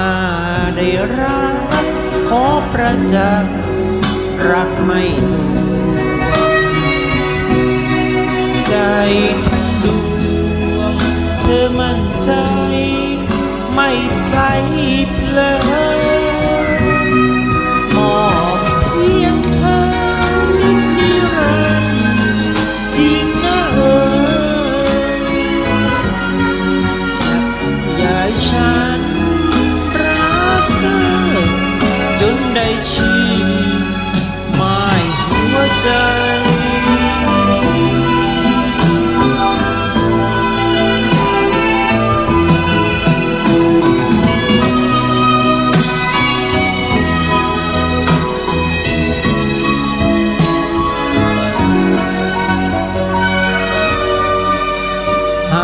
าได้รักขอประจักษ์รักไม่ลวงใจทั้งดวงเธอมั่นใจ ไม่ไกลเพลอ ห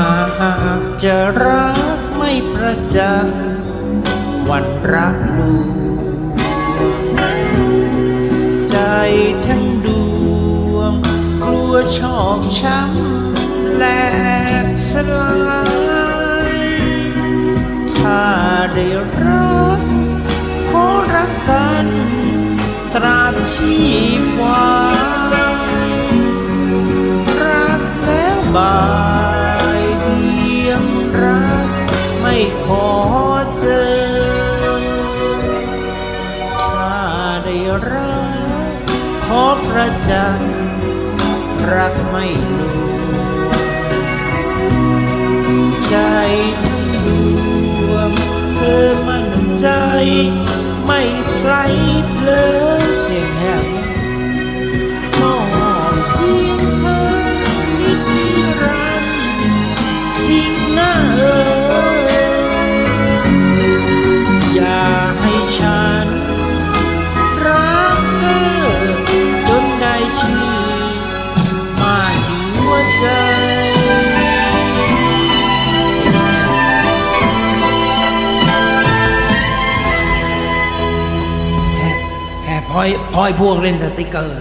ากจะรักไม่ประจักษ์วันรักลูกใจทั้งดวง กลัวชอกช้ำแหละสลายถ้าได้รักขอรักกัน ตราบชีพวา รักขอประจันรักไม่ลวงใจทั้งดวงเธอมั่นใจ ไม่ใครเพลิเสียงแหบ พอยพอยพวกเล่นสติกเกอร์